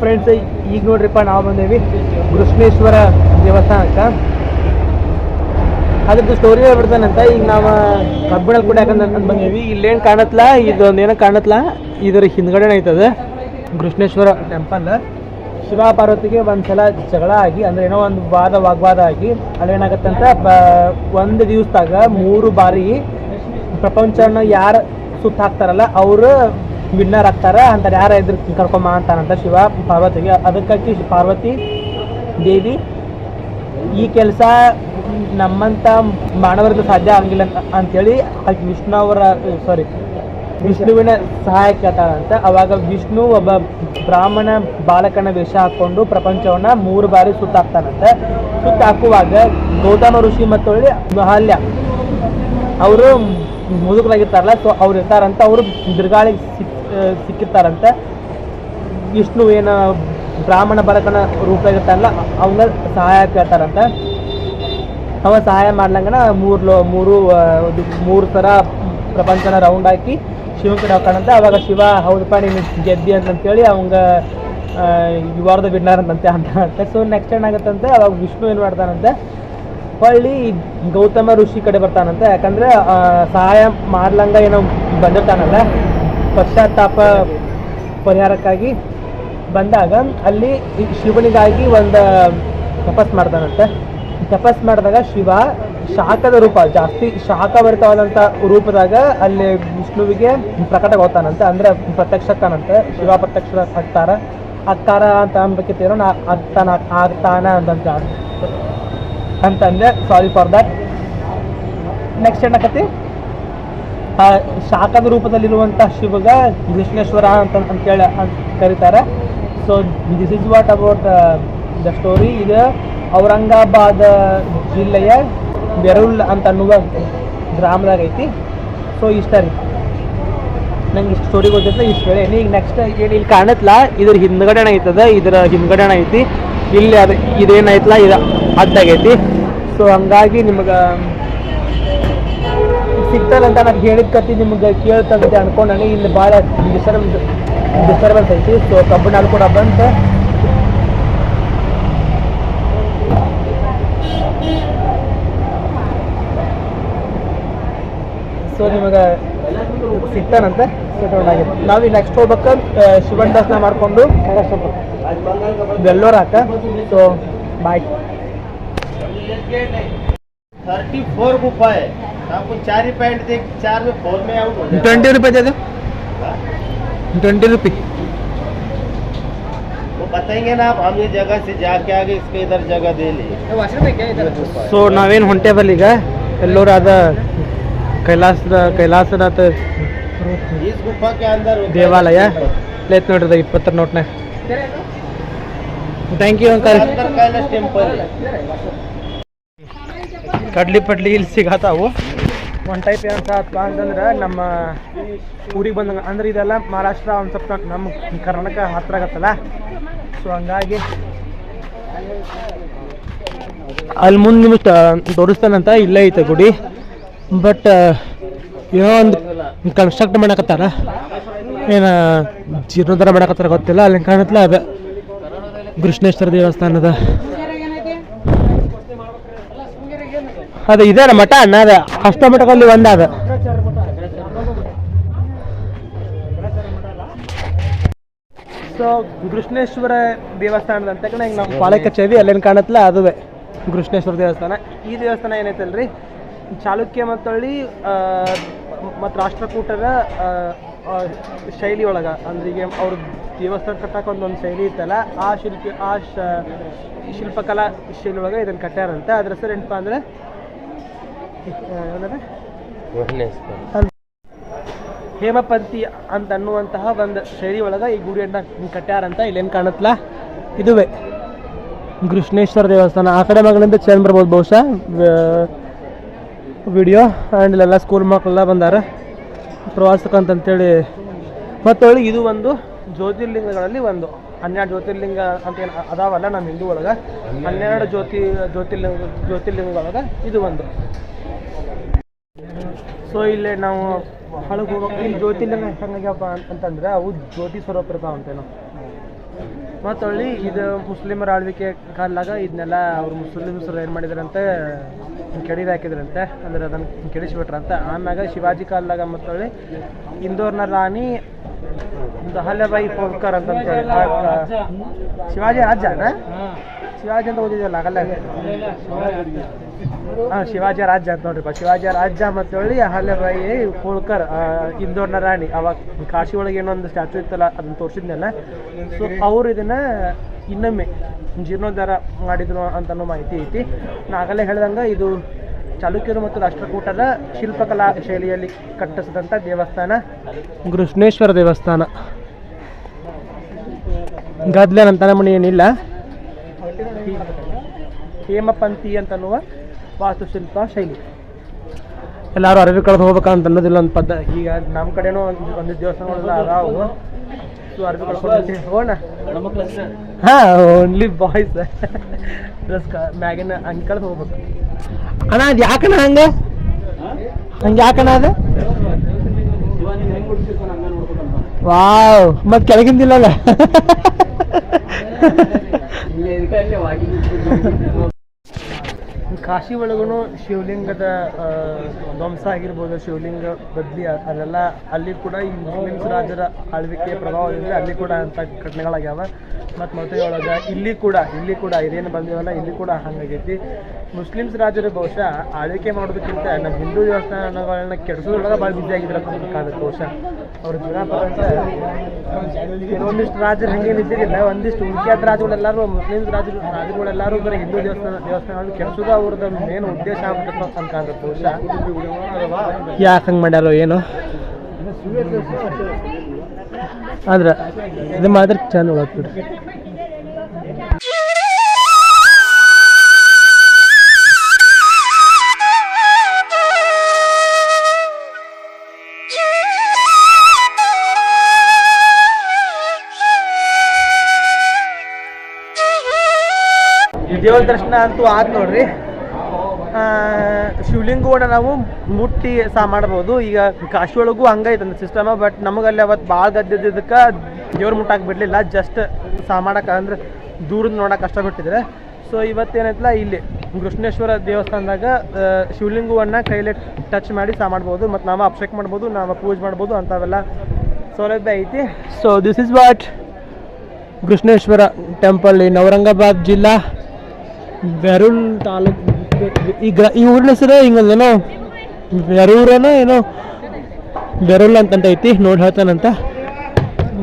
Friends ಈಗ ನೋಡ್ರಿಪ್ಪ ನಾವು ಬಂದೇವಿ ಕೃಷ್ಣೇಶ್ವರ ದೇವಸ್ಥಾನಕ್ಕೆ ಅದ್ರದ್ದು ಸ್ಟೋರಿ ಹೇಳ್ಬಿಡ್ತಾನಂತ ಈಗ ನಾವು ಕಬ್ಬಿಣ ಕೂಡ ಯಾಕಂದ್ರೆ ಬಂದೇವಿ. ಇಲ್ಲೇನು ಕಾಣತ್ಲಾ? ಏನೋ ಕಾಣತ್ಲಾ? ಇದರ ಹಿಂದ್ಗಡೆ ಐತದ. ಕೃಷ್ಣೇಶ್ವರ ಟೆಂಪಲ್ ಶಿವ ಪಾರ್ವತಿಗೆ ಒಂದ್ಸಲ ಜಗಳ ಆಗಿ ಅಂದ್ರೆ ಏನೋ ಒಂದು ವಾದ ವಾಗ್ವಾದ ಆಗಿ ಅಲ್ಲೇನಾಗತ್ತಂತ ಬ ಒಂದು ದಿವಸದಾಗ ಮೂರು ಬಾರಿ ಪ್ರಪಂಚನ ಯಾರು ಸುತ್ತ ಹಾಕ್ತಾರಲ್ಲ, ಅವರು ವಿನ್ನರ್ ಆಗ್ತಾರ, ಅಂತಾರೆ, ಯಾರ ಎದುರು ಕರ್ಕೊಂಬ ಅಂತಾನಂತ ಶಿವ ಪಾರ್ವತಿಗೆ. ಅದಕ್ಕಾಗಿ ಪಾರ್ವತಿ, ದೇವಿ, ಈ ಕೆಲಸ ನಮ್ಮಂತ ಮಾನವರಿಗೆ ಸಾಧ್ಯ ಆಗಿಲ್ಲ ಅಂತ- ಆಕೆ ವಿಷ್ಣು ಅವರ ಸಾರಿ ವಿಷ್ಣುವಿನ ಸಹಾಯ ಅಂತ ಅವಾಗ ವಿಷ್ಣು ಒಬ್ಬ ಬ್ರಾಹ್ಮಣ ಬಾಲಕನ ವೇಷ ಹಾಕೊಂಡು ಪ್ರಪಂಚವನ್ನ ಮೂರು ಬಾರಿ ಸುತ್ತಾಕ್ತಾನಂತೆ. ಸುತ್ತಾಕುವಾಗ ಗೌತಮ ಋಷಿ ಮತ್ತು ಮಹಾಲ್ಯ. ಅವರು ಮುದುಕರಾಗಿರ್ತಾರಲ್ಲ ಸೊ ಅವ್ರು ಇರ್ತಾರಂತ, ಅವರು ಬಿರುಗಾಳಿಗೆ ಸಿಕ್ ಸಿಕ್ಕಿರ್ತಾರಂತೆ. ವಿಷ್ಣು ಏನ ಬ್ರಾಹ್ಮಣ ರೂಪ ಇರ್ತಾರಲ್ಲ ಅವನ ಸಹಾಯ ಕೇಳ್ತಾರಂತೆ ಅವ ಸಹಾಯ ಮಾಡ್ಲಂಗನ ಮೂರು ಲೋ ಮೂರು ಮೂರು ಥರ ಪ್ರಪಂಚನ ರೌಂಡ್ ಹಾಕಿ ಶಿವನ ಕಡೆ ಕಾಣಂತ. ಅವಾಗ ಶಿವ ಹೌದಪ್ಪ ನೀನು ಗೆದ್ದಿ ಅಂತಂತೇಳಿ ಅವಂಗ ಯು ಆರ್ ವಿನ್ನರ್ ಅಂತಂತೆ ಅಂತ ಸೊ ನೆಕ್ಸ್ಟ್ ಏನಾಗುತ್ತಂತೆ ಅವಾಗ ವಿಷ್ಣು ಏನು ಮಾಡ್ತಾನಂತೆ? ಹೊಳ್ಳಿ ಗೌತಮ ಋಷಿ ಕಡೆ ಬರ್ತಾನಂತೆ. ಯಾಕಂದ್ರೆ ಸಹಾಯ ಮಾಡ್ಲಂಗ ಏನೋ ಬಂದಿರ್ತಾನಲ್ಲ, ಪಶ್ಚಾತ್ತಾಪ ಪರಿಹಾರಕ್ಕಾಗಿ ಬಂದಾಗ ಅಲ್ಲಿ ಶಿವನಿಗಾಗಿ ಒಂದು ತಪಸ್ ಮಾಡ್ತಾನಂತೆ. ತಪಸ್ ಮಾಡಿದಾಗ ಶಿವ ಶಾಖದ ರೂಪ, ಜಾಸ್ತಿ ಶಾಖಭರಿತವಾದಂಥ ರೂಪದಾಗ ಅಲ್ಲಿ ವಿಷ್ಣುವಿಗೆ ಪ್ರಕಟಗೋತಾನಂತೆ ಅಂದ್ರೆ ಪ್ರತ್ಯಕ್ಷ ಆಗ್ತಾನಂತೆ ಶಿವ ಪ್ರತ್ಯಕ್ಷ ಆಗ್ತಾರ ಅಕ್ಕಾರ ಅಂತ ಅನ್ಬೇಕಿತ್ತೇನೋ ನಾ ಆಗ್ತಾನ ಆಗ್ತಾನ ಅಂತಂತ ಅಂತಂದೆ ಸಾರಿ ಫಾರ್ ದಟ್ ನೆಕ್ಸ್ಟ್ ಏನಕತಿ ಶಾಖದ ರೂಪದಲ್ಲಿರುವಂಥ ಶಿವಗ ವಿಷ್ಣೇಶ್ವರ ಅಂತ ಅಂತೇಳಿ ಅಂತ ಕರೀತಾರೆ. So this is what about the story ಇದು ಔರಂಗಾಬಾದ್ ಜಿಲ್ಲೆಯ ಬೆರುಲ್ ಅಂತ ಅನ್ನುವ ಗ್ರಾಮದಾಗ ಐತಿ. ಸೊ ಇಷ್ಟ ರೀ. ನಂಗೆ ಇಷ್ಟು ಸ್ಟೋರಿ ಗೊತ್ತಿತ್ತು ಇಷ್ಟು ಹೇಳಿ. ಈಗ ನೆಕ್ಸ್ಟ್ ಏನು ಇಲ್ಲಿ ಕಾಣತ್ಲ, ಇದ್ರ ಹಿಂದ್ಗಡೆನ ಐತದ, ಇದ್ರ ಹಿಂದ್ಗಡೆನ ಐತಿ. ಇಲ್ಲಿ ಅದು ಇದೇನೈತಲ್ಲ ಇದು ಅದ್ದಾಗೈತಿ ಸೊ ಹಂಗಾಗಿ ನಿಮ್ಗೆ ಸಿಗ್ತದಂತ ನಾನು ಹೇಳಿದ ಕತ್ತಿ ನಿಮ್ಗೆ ಕೇಳ್ತಂತೆ ಅನ್ಕೊಂಡಾಗ ಇಲ್ಲಿ ಭಾಳ ಡಿಸ್ಟರ್ಬೆನ್ಸ್ ಡಿಸ್ಟರ್ಬೆನ್ಸ್ ಐತಿ. ಸೊ ಕಬ್ಬಿಣ ಕೂಡ ಬಂತ. ಸೊ ನಿಮಗೆ ಸಿಗ್ತಾನಂತೆ ನಾವು ನೆಕ್ಸ್ಟ್ ಹೋಗ್ಬೇಕು ಆ, ಶಿವನ್ ದರ್ಶನ ಮಾಡಿಕೊಂಡು ಬೆಲ್ಲೋರ್ ಹಾಕ ಸೊ ಬಾಯ್ थर्टी फोर गुफा है आपको चार ही पॉइंट देख चार में फोर में आउट हो जाएगा ಟ್ವೆಂಟಿ ರೂಪಾಯಿ ಅದು ट्वेंटी रुपी वो बताएंगे ना आप हम ये जगह से जाके आगे इसके इधर जगह दे लिए ಸೊ ನಾವೇನು ಹೊಂಟೇವಲ್ಲ ಈಗ ಎಲ್ಲರೂ ಅದ ಕೈಲಾಸದ ಕೈಲಾಸನಾಥ ದೇವಾಲಯ. ಪ್ಲೇಸ್ ನೋಡ್ರಿ ಇಪ್ಪತ್ತರ ನೋಟ್ನೆ. ಥ್ಯಾಂಕ್ ಯು ಅಂಕಲ್ ಕಡ್ಲಿ ಪಡ್ಲಿ ಇಲ್ಲಿ ಸಿಗತ್ತಾವು ಒಂದು ಟೈಪ್ ಏನಪ್ಪ ಅಂತಂದ್ರೆ ನಮ್ಮ ಊರಿಗೆ ಬಂದಂಗ ಅಂದ್ರೆ ಇದೆಲ್ಲ ಮಹಾರಾಷ್ಟ್ರ ಒಂದು ಸ್ವಲ್ಪ ನಮ್ಮ ಕರ್ನಾಟಕ ಹತ್ರ ಆಗತ್ತಲ್ಲ? ಸೊ ಹಂಗಾಗಿ ಅಲ್ಲಿ ಮುಂದೆ ನಿಮಗೆ ತೋರಿಸ್ತಾನಂತ ಇಲ್ಲೇ ಐತೆ ಗುಡಿ. ಬಟ್ ಏನೋ ಒಂದು ಕನ್ಸ್ಟ್ರಕ್ಟ್ ಮಾಡಕತ್ತಾರ. ಏನು, ಜೀರ್ಣೋದ್ಧಾರ ಮಾಡಕತ್ತಾರ ಗೊತ್ತಿಲ್ಲ. ಅಲ್ಲಿ ಕಾಣತ್ಲ ಅದ ಕೃಷ್ಣೇಶ್ವರ ದೇವಸ್ಥಾನದ. ಅದು ಇದೆ ಮಠ, ಅಣ್ಣ, ಅದ. ಅಷ್ಟ ಒಂದ ಅದ. ಸೊ ಕೃಷ್ಣೇಶ್ವರ ದೇವಸ್ಥಾನದ ಅಂತ ಕಡೆ ನಾವು ಪಾಳೆ ಕಚೇರಿ ಅಲ್ಲೇನು ಕಾಣತ್ಲ, ಅದುವೆ. ಕೃಷ್ಣೇಶ್ವರ ದೇವಸ್ಥಾನ. ಈ ದೇವಸ್ಥಾನ ಏನೈತಲ್ರಿ? ಚಾಲುಕ್ಯ ಮತ್ತಳ್ಳಿ ಮತ್ತು ರಾಷ್ಟ್ರಕೂಟರ ಆ, ಶೈಲಿ ಒಳಗೆ ಅಂದ್ರೆ ಈಗ ಅವ್ರ ದೇವಸ್ಥಾನ ಕಟ್ಟಕ್ಕೆ ಒಂದೊಂದು ಶೈಲಿ ಇತ್ತಲ್ಲ ಆ ಶಿಲ್ಪಿ ಆ ಶಿಲ್ಪಕಲಾ ಶೈಲಿ ಒಳಗೆ ಇದನ್ನು ಕಟ್ಟ್ಯಾರಂತ ಅದ್ರ ಹೆಸರು ಏನಪ್ಪ ಅಂದ್ರೆ ಹೇಮಪಂತಿ ಹೇಮಪಂಥಿ ಅಂತ ಅನ್ನುವಂತಹ ಒಂದು ಶೈಲಿ ಒಳಗೆ ಈ ಗುಡಿಯನ್ನ ಕಟ್ಟ್ಯಾರಂತ ಇಲ್ಲೇನು ಕಾಣತ್ಲ? ಇದುವೇ. ಕೃಷ್ಣೇಶ್ವರ ದೇವಸ್ಥಾನ. ಆ ಕಡೆ ಮಗಳಿಂದ ಚಂದ ಬರ್ಬೋದು ಬಹುಶಃ. ವಿಡಿಯೋ ಆ್ಯಂಡ್ ಇಲ್ಲೆಲ್ಲ ಸ್ಕೂಲ್ ಮಕ್ಕಳೆಲ್ಲ ಬಂದಾರ. ಪ್ರವಾಸಕ್ಕಂತಂತೇಳಿ ಮತ್ತು ಇದು ಒಂದು ಜ್ಯೋತಿರ್ಲಿಂಗಗಳಲ್ಲಿ ಒಂದು. ಹನ್ನೆರಡು ಜ್ಯೋತಿರ್ಲಿಂಗ ಅಂತ ಏನು ಅದಾವಲ್ಲ ನಮ್ಮ ಹಿಂದೂ ಒಳಗೆ. ಹನ್ನೆರಡು ಜ್ಯೋತಿ, ಜ್ಯೋತಿರ್ಲಿಂಗ, ಜ್ಯೋತಿರ್ಲಿಂಗದೊಳಗೆ ಇದು ಒಂದು. ಸೊ ಇಲ್ಲಿ ನಾವು ಹಳಗೆ ಹೋಗ್ಬೇಕು ಇಲ್ಲಿ ಜ್ಯೋತಿರ್ಲಿಂಗ ಹೆಂಗಾಗ್ಯಪ್ಪ ಅಂತಂದ್ರೆ, ಅವು ಜ್ಯೋತಿ ಸ್ವರೂಪ ಇರ್ತಾವಂತೇನೋ ಮತ್ತು ಹೊಳ್ಳಿ ಇದು ಮುಸ್ಲಿಮರ ಆಳ್ವಿಕೆ ಕಾಲಾಗ ಇದನ್ನೆಲ್ಲ ಅವ್ರು ಮುಸ್ಲಿಮ್ಸರು ಏನು ಮಾಡಿದ್ರಂತೆ ಕೆಡಿದು ಹಾಕಿದ್ರಂತೆ ಅಂದ್ರೆ ಅದನ್ನು ಕೆಡಿಸ್ಬಿಟ್ರಂತೆ. ಆಮ್ಯಾಗ ಶಿವಾಜಿ ಕಾಲದಾಗ ಮತ್ತು ಹೊಳ್ಳಿ ಇಂದೋರ್ನ ರಾಣಿ ದಹಲ್ಯಬಾಯಿ ಪೋಲ್ಕರ್ ಅಂತ ಶಿವಾಜಿ ರಾಜ. ಶಿವಾಜಿ ಅಂತ ಓದಿದ್ಯಲ್ಲ ಆಗಲ್ಲ. ಹಾಂ, ಶಿವಾಜಿ ರಾಜ್ಯ ಅಂತ ನೋಡ್ರಿಪ್ಪ ಶಿವಾಜಿ ರಾಜ್ಯ ಮತ್ತು ಹೇಳಿ ಅಹಲ್ಯಬಾಯಿ ಹೋಳ್ಕರ್ ಇಂದೋರ್ನ ರಾಣಿ. ಅವಾಗ ಕಾಶಿ ಒಳಗೆ ಏನೊಂದು ಸ್ಟ್ಯಾಚು ಇತ್ತಲ್ಲ, ಅದನ್ನ ತೋರ್ಸಿದ್ನಲ್ಲ. ಸೊ ಅವ್ರು ಇದನ್ನ ಇನ್ನೊಮ್ಮೆ ಜೀರ್ಣೋದ್ಧಾರ ಮಾಡಿದ್ರು ಅಂತನೋ ಮಾಹಿತಿ ಐತಿ. ನಾ ಆಗಲೇ ಹೇಳ್ದಂಗೆ ಇದು ಚಾಲುಕ್ಯರು ಮತ್ತು ರಾಷ್ಟ್ರಕೂಟದ ಶಿಲ್ಪಕಲಾ ಶೈಲಿಯಲ್ಲಿ ಕಟ್ಟಿಸಿದಂಥ ದೇವಸ್ಥಾನ. ಕೃಷ್ಣೇಶ್ವರ ದೇವಸ್ಥಾನ. ಗದ್ಲೆ ನಂತನ ಮಣಿ ಏನಿಲ್ಲ ಹೇಮಪಂಥಿ ಅಂತನ್ನುವ ವಾಸ್ತುಶಿಲ್ಪ ಶೈಲಿ. ಎಲ್ಲರೂ ಅರವಿ ಕಳೆದು ಹೋಗ್ಬೇಕಂತ ಅನ್ನೋದಿಲ್ಲ ಒಂದು ಪದ್ಧ ಈಗ ನಮ್ಮ ಕಡೆನೂ ಒಂದು ಒಂದು ದೇವಸ್ಥಾನಗಳೆಲ್ಲ ಅದಾವು. ಸೊ ಅರವಿ ಕಳ್ಕೊಂಡು ಹೋಗೋಣ? ಹಾಂ ಓನ್ಲಿ ಬಾಯ್ಸ್ ಡ್ರೆಸ್ ಮ್ಯಾಗಿನ ಹಂಗೆ ಕಳೆದು ಹೋಗ್ಬೇಕು. ಅಣ್ಣ ಅದು ಯಾಕಣ್ಣ ಹಂಗೆ? ಹಂಗೆ ಯಾಕಣ್ಣ ಅದು? ವಾವ್ ಮತ್ತೆ ಕೆಳಗಿಂದಿಲ್ಲಲ್ಲ? ಕಾಶಿ ಒಳಗೂ ಶಿವಲಿಂಗದ ಧ್ವಂಸ ಆಗಿರ್ಬೋದು, ಶಿವಲಿಂಗ, ಬದ್ಲಿ ಅದೆಲ್ಲ ಅಲ್ಲಿ ಕೂಡ ಈ ಮುಸ್ಲಿಮ್ಸ್ ರಾಜರ ಆಳ್ವಿಕೆಯ ಪ್ರಭಾವದಿಂದ ಅಲ್ಲಿ ಕೂಡ ಅಂತ ಘಟನೆಗಳಾಗ್ಯಾವ. ಮತ್ತು ಒಳಗೆ ಇಲ್ಲಿ ಕೂಡ ಇಲ್ಲಿ ಕೂಡ, ಇದೇನು ಬಂದಿವಲ್ಲ, ಇಲ್ಲಿ ಕೂಡ ಹಂಗಾಗೈತಿ. ಮುಸ್ಲಿಮ್ಸ್ ರಾಜರು ಬಹುಶಃ ಆಳ್ವಿಕೆ ಮಾಡೋದಕ್ಕಿಂತ ನಮ್ಮ ಹಿಂದೂ ದೇವಸ್ಥಾನಗಳನ್ನ ಕೆಡಿಸೋದ್ರೊಳಗೆ ಭಾಳ ಬಿಸಿ ಆಗಿದ್ರಪ್ಪ ಕಾಲಕ್ಕೆ ಬಹುಶಃ. ಪರಂತ ಕೆಲವೊಂದಿಷ್ಟು ರಾಜರು ಹಂಗೇನು ನಿಂತಿದ್ದಿಲ್ಲ, ಒಂದಿಷ್ಟು ಉಳ್ಕ್ಯಾದ ರಾಜಗಳೆಲ್ಲರೂ ಮುಸ್ಲಿಮ್ ರಾಜರು, ರಾಜಗಳೆಲ್ಲರೂ ಬರೀ ಹಿಂದೂ ದೇವಸ್ಥಾನ ದೇವಸ್ಥಾನಗಳು ಕೆಲಸದ ಅವ್ರದ್ದು ಮೇನ್ ಉದ್ದೇಶ ಆಗ್ಬಿಟ್ಟು ಅಂತ ಕಾಣುತ್ತೆ ಬಹುಶಃ ಯಾಕೆ ಹಂಗೆ ಮಾಡ್ಯಾರೋ ಏನು. ಆದ್ರೆ, ಇದು ಮಾತ್ರ ಚಂದ ಓದ್ಬಿಡ್ರಿ ದೇವರ ದರ್ಶನ ಅಂತೂ ಆದ್ ನೋಡ್ರಿ. ಶಿವಲಿಂಗವನ್ನ ನಾವು ಮುಟ್ಟಿ ಸಹ ಮಾಡ್ಬೋದು. ಈಗ ಕಾಶಿ ಒಳಗೂ ಹಂಗೈತೆ ಅಂತ ಸಿಸ್ಟಮ್ ಬಟ್ ನಮಗಲ್ಲಿ ಅವತ್ತು ಭಾಳ ಗದ್ದಿದ್ದಕ್ಕೆ ದೇವ್ರ ಮುಟ್ಟಾಕ್ ಬಿಡಲಿಲ್ಲ. ಜಸ್ಟ್ ಸಹ ಮಾಡಕ್ಕೆ ಅಂದ್ರೆ ದೂರದ ನೋಡಕ್ಕೆ ಕಷ್ಟಪಟ್ಟಿದ್ರೆ ಸೊ ಇವತ್ತೇನೈತಲ್ಲ ಇಲ್ಲಿ ಕೃಷ್ಣೇಶ್ವರ ದೇವಸ್ಥಾನದಾಗ ಶಿವಲಿಂಗವನ್ನು ಕೈಲೇ ಕೈಲಿ ಟಚ್ ಮಾಡಿ ಸಹ ಮಾಡ್ಬೋದು. ಮತ್ತು ನಾವು ಅಭಿಷೇಕ ಮಾಡ್ಬೋದು, ನಾವು ಪೂಜೆ ಮಾಡ್ಬೋದು ಅಂಥವೆಲ್ಲ ಸೌಲಭ್ಯ ಐತಿ. So this is what Krishneshwara temple in Aurangabad ಜಿಲ್ಲಾ ಬೆರುಲ್ ತಾಲೂಕು ಈ ಗ್ರ ಈ ಊರಿನ ಹೆಸರು ಹಿಂಗಂದೇನೋ ಬೆರೂರನೋ ಏನೋ ಬೆರೂಲ್ ಅಂತಂತ ಐತಿ ನೋಡಿ ಹೇಳ್ತಾನಂತ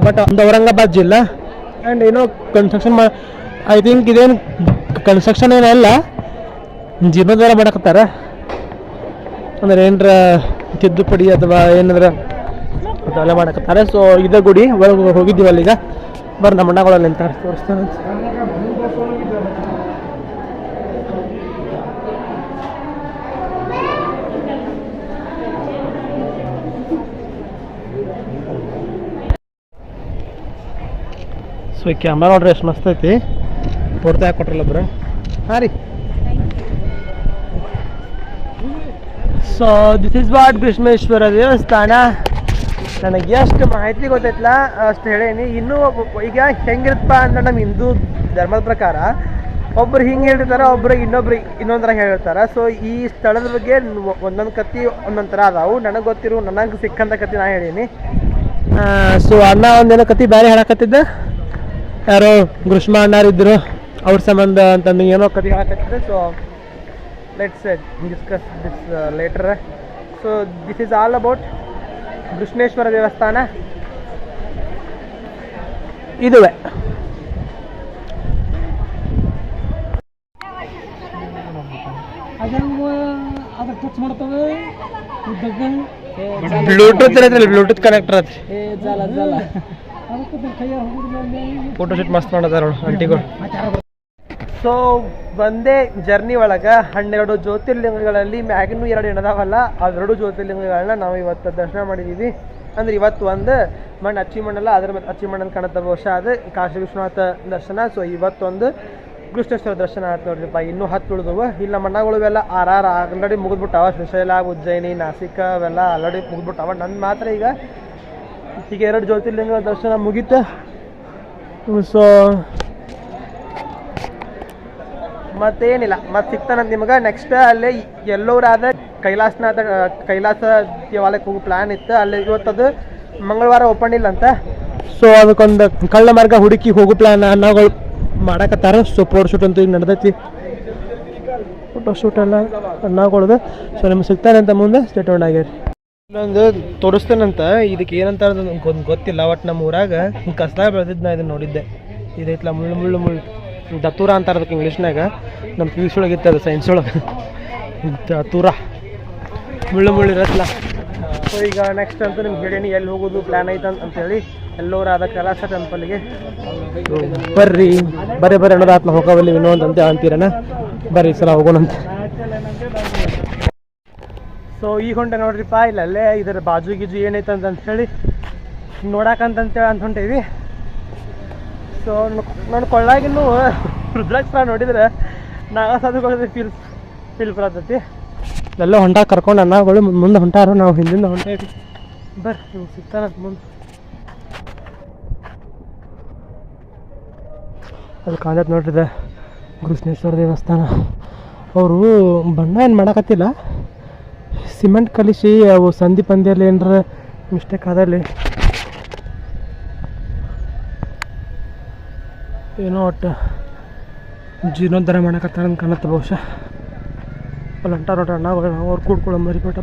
ಬಟ್ ಒಂದು ಔರಂಗಾಬಾದ್ ಜಿಲ್ಲಾ ಆ್ಯಂಡ್ ಏನೋ ಕನ್ಸ್ಟ್ರಕ್ಷನ್ ಮಾ ಐ ಥಿಂಕ್ ಇದೇನು ಕನ್ಸ್ಟ್ರಕ್ಷನ್ ಏನಲ್ಲ ಜೀರ್ಣೋದ್ಧಾರ ಮಾಡಕತ್ತಾರ ಅಂದ್ರೆ ಏನರ ತಿದ್ದುಪಡಿ ಅಥವಾ ಏನಾದ್ರ ಅದೆಲ್ಲ ಮಾಡಕತ್ತಾರೆ ಸೊ ಇದೇ ಗುಡಿ ಒಳಗೆ ಹೋಗಿದ್ದೀವಲ್ಲ ಈಗ ಬರ್ರಿ ನಮ್ಮ ಅಣ್ಣಗಳಲ್ಲಿ ಅಂತಾರೆ ತೋರಿಸ್ತಾನೆ ಸೊ ಈ ಕ್ಯಾಮ್ರಾ ನೋಡ್ರಿ ಎಷ್ಟು ಮಸ್ತ್ ಐತಿ? ಪೂರ್ತಿ ಯಾಕೆ ಕೊಟ್ರಲ್ಲ ಒಬ್ರು ಹಾಂ ರೀ. So this is what Krishneshwara ದೇವಸ್ಥಾನ. ನನಗೆ ಎಷ್ಟು ಮಾಹಿತಿ ಗೊತ್ತೈತಲ್ಲ ಅಷ್ಟು ಹೇಳೀನಿ. ಇನ್ನೂ ಈಗ ಹೆಂಗಿರುತ್ತಪ್ಪ ಅಂದ್ರೆ ನಮ್ಮ ಹಿಂದೂ ಧರ್ಮದ ಪ್ರಕಾರ ಒಬ್ರು ಹಿಂಗೆ ಹೇಳಿರ್ತಾರೆ ಒಬ್ರು ಇನ್ನೊಬ್ರು ಇನ್ನೊಂದರ ಹೇಳಿರ್ತಾರೆ ಸೊ ಈ ಸ್ಥಳದ ಬಗ್ಗೆ ಒಂದೊಂದು ಕತ್ತಿ ಒಂದೊಂದು ಥರ ಅದಾವು. ನನಗೆ ಗೊತ್ತಿರೋ ನನಗೆ ಸಿಕ್ಕಂಥ ಕತ್ತಿ ನಾ ಹೇಳೀನಿ. ಸೊ ಅಣ್ಣ ಒಂದೇನೋ ಕತ್ತಿ ಬೇರೆ ಹೇಳಕತ್ತಿದ್ದ ಯಾರೋ ಗ್ರೀಷ್ಮ ಅಣ್ಣಾರಿದ್ರು ಅವ್ರ ಸಂಬಂಧ ಅಂತಂದು ಏನೋ ಕತೆ ಹೇಳಕತ್ತಿದ್ದೆ so let's discuss this later so this is all about Krishneshwara ದೇವಸ್ಥಾನ. ಇದುವೆ. ಬ್ಲೂಟೂತ್ ಬ್ಲೂಟೂತ್ ಕನೆಕ್ಟರ್ ಐತಿ ಏ ಜಲ ಜಲ ಅದಕ್ಕೆ ಕೈಯ ಹೋಗುದಿಲ್ಲ ಫೋಟೋ ಶೂಟ್ ಮಸ್ತ್ ಮಾಡದಾರ ನೋಡು ಆಂಟಿಗಳು ಸೊ ಒಂದೇ ಜರ್ನಿ ಒಳಗೆ ಹನ್ನೆರಡು ಜ್ಯೋತಿರ್ಲಿಂಗಗಳಲ್ಲಿ ಮ್ಯಾಗಿನೂ ಎರಡು ಏನದಾವಲ್ಲ ಅವೆರಡು ಜ್ಯೋತಿರ್ಲಿಂಗಗಳನ್ನ ನಾವು ಇವತ್ತು ದರ್ಶನ ಮಾಡಿದ್ದೀವಿ ಅಂದ್ರೆ ಇವತ್ತು ಒಂದು ಮಣ್ಣು ಅಚ್ಚಿ ಮಣ್ಣಲ್ಲ ಅದ್ರ ಮೇಲೆ ಅಚ್ಚಿ ಮಣ್ಣಲ್ಲಿ ಕಾಣುತ್ತೆ ಬಹುಶಃ ಅದು. ಕಾಶಿ ವಿಶ್ವನಾಥ ದರ್ಶನ ಸೊ ಇವತ್ತೊಂದು ಕೃಷ್ಣೇಶ್ವರ ದರ್ಶನ ಆಯ್ತು ನೋಡ್ರಿಪ್ಪ, ಇನ್ನೂ ಹತ್ತು ಉಳಿದವು. ಇಲ್ಲ ನಮ್ಮ ಅಣ್ಣಗಳುವೆಲ್ಲ ಆರ್ ಆರ್ ಆಲ್ರೆಡಿ ಮುಗಿದ್ಬಿಟ್ಟಾವ. ಶ್ರೀಶೈಲ, ಉಜ್ಜಯಿನಿ, ನಾಸಿಕ ಅವೆಲ್ಲ ಆಲ್ರೆಡಿ ಮುಗಿದ್ಬಿಟ್ಟಾವ. ನನ್ನ ಮಾತ್ರ ಈಗ ಈಗ ಎರಡು ಜ್ಯೋತಿರ್ಲಿಂಗ ದರ್ಶನ ಮುಗೀತು. ಸೊ, ಮತ್ತೇನಿಲ್ಲ, ಮತ್ತೆ ಸಿಗ್ತಾನಂತ ನಿಮಗೆ. ನೆಕ್ಸ್ಟ್ ಅಲ್ಲೇ ಎಲ್ಲೋರಾದ ಕೈಲಾಸನಾಥ, ಕೈಲಾಸ ದೇವಾಲಯಕ್ಕೆ ಹೋಗೋ ಪ್ಲ್ಯಾನ್ ಇತ್ತು. ಅಲ್ಲಿ ಇವತ್ತದು ಮಂಗಳವಾರ ಓಪನ್ ಇಲ್ಲ ಅಂತ ಸೊ ಅದಕ್ಕೊಂದು ಕಳ್ಳ ಮಾರ್ಗ ಹುಡುಕಿ ಹೋಗೋ ಪ್ಲ್ಯಾನ್ ಅನ್ನಗಳು ಮಾಡಕತ್ತಾರ. ಸೊ ಫೋಟೋ ಶೂಟ್ ಅಂತೂ ಈಗ ನಡೆದೈತಿ ಫೋಟೋ ಶೂಟ್ ಅನ್ನಗಳದು. ಸೊ ನಿಮ್ಗೆ ಸಿಗ್ತಾನೆ ಅಂತ ಮುಂದೆ. ಸ್ಟೇಟ್ಮೆಂಟ್ ಆಗ್ಯಾರ ಇನ್ನೊಂದು ತೋರಿಸ್ತೇನಂತ, ಇದಕ್ಕೆ ಏನಂತ ಗೊತ್ತು ಗೊತ್ತಿಲ್ಲ ಒಟ್ಟು ನಮ್ಮ ಊರಾಗ ಕಸ್ದಾಗ ಬೆಳೆದಿದ್ದು ನಾ ಇದನ್ನ ನೋಡಿದ್ದೆ. ಇದೈತ್ಲ ಮುಳ್ಳು ಮುಳ್ಳು ಮುಳ್ಳು, ದತ್ತೂರ ಅಂತಾರ ಅದಕ್ಕೆ ಇಂಗ್ಲೀಷ್ನಾಗ ನಮ್ಮ ಪಿ ಯು ಒಳಗೆ ಇತ್ತು ಅದು ಸೈನ್ಸ್ ಒಳಗೆ. ದತ್ತೂರ. ಮುಳ್ಳು ಮುಳ್ಳು ಇರತ್ತಲ್ಲ ಸೊ ಈಗ ನೆಕ್ಸ್ಟ್ ಅಂತ ನಿಮ್ಗೆ ಹೇಳೀನಿ, ಎಲ್ಲಿ ಹೋಗೋದು ಪ್ಲ್ಯಾನ್ ಐತೆ ಅಂತ ಅಂತೇಳಿ ಎಲ್ಲೋರು ಆದ ಕೈಲಾಸ ಟೆಂಪಲ್ಗೆ ಬರ್ರಿ ಬರೀ ಬರೀ ಅನ್ನೋದು ಆತ್ಮ ಹೋಗವಲ್ಲಿ ವಿನೋದ್ ಅಂತ ಅಂತೀರನ? ಬರ್ರಿ ಹೋಗೋಣ ಹೋಗೋಣಂತ. ಸೊ ಈ ಹೊಂಟೆ ನೋಡ್ರಿಪ್ಪ ಇಲ್ಲ ಅಲ್ಲೇ ಇದರ ಬಾಜು ಗೀಜು ಏನೈತೆ ಅಂತ ಹೇಳಿ ನೋಡಕ್ಕಂತಂತೇಳಿ ಅಂತ ಹೊಂಟೇವಿ ಸೊ ನಾನು ಕೊಳ್ಳಾಗಿನ್ನು ರುದ್ರಾಕ್ಷ ನೋಡಿದ್ರೆ ನಾಗ ಸಾಧುಗಳಿಗೆ ಫೀಲ್ ಫೀಲ್ ಬರತೈತಿ ಎಲ್ಲ ಹೊಂಟ ಕರ್ಕೊಂಡು ಅನ್ನಗಳು ಮುಂದೆ ಹೊಂಟಾರು, ನಾವು ಹಿಂದಿಂದ ಹೊಂಟೇವಿ ಬರ್ರಿ ನಿಮ್ಗೆ ಸಿಗ್ತಾನ ಮುಂದೆ. ಅದು ಕಾಂಜತ್ ನೋಡ್ರಿದೆ ಗುರುಸ್ನೇಶ್ವರ ದೇವಸ್ಥಾನ. ಅವರು ಬಣ್ಣ ಏನು ಮಾಡಕತ್ತಿಲ್ಲ. ಸಿಮೆಂಟ್ ಕಲಿಸಿ, ಅವು ಸಂಧಿ ಪಂದ್ಯಲ್ಲಿ ಏನಾರ ಮಿಸ್ಟೇಕ್ ಆದಲ್ಲಿ ಏನೋ ಒಟ್ಟು ಜೀರ್ಣೋದ್ಧಾರ ಮಾಡಕತ್ತಾರ ಅಂತ ಕಾಣತ್ತೆ ಬಹುಶಃ. ಅಲ್ಲಿ ನೋಡ್ರಿ ಅಣ್ಣ ಅವ್ರು ಕೂಡ್ಕೊಳ್ಳೋ ಮರಿಪಟ್ಟ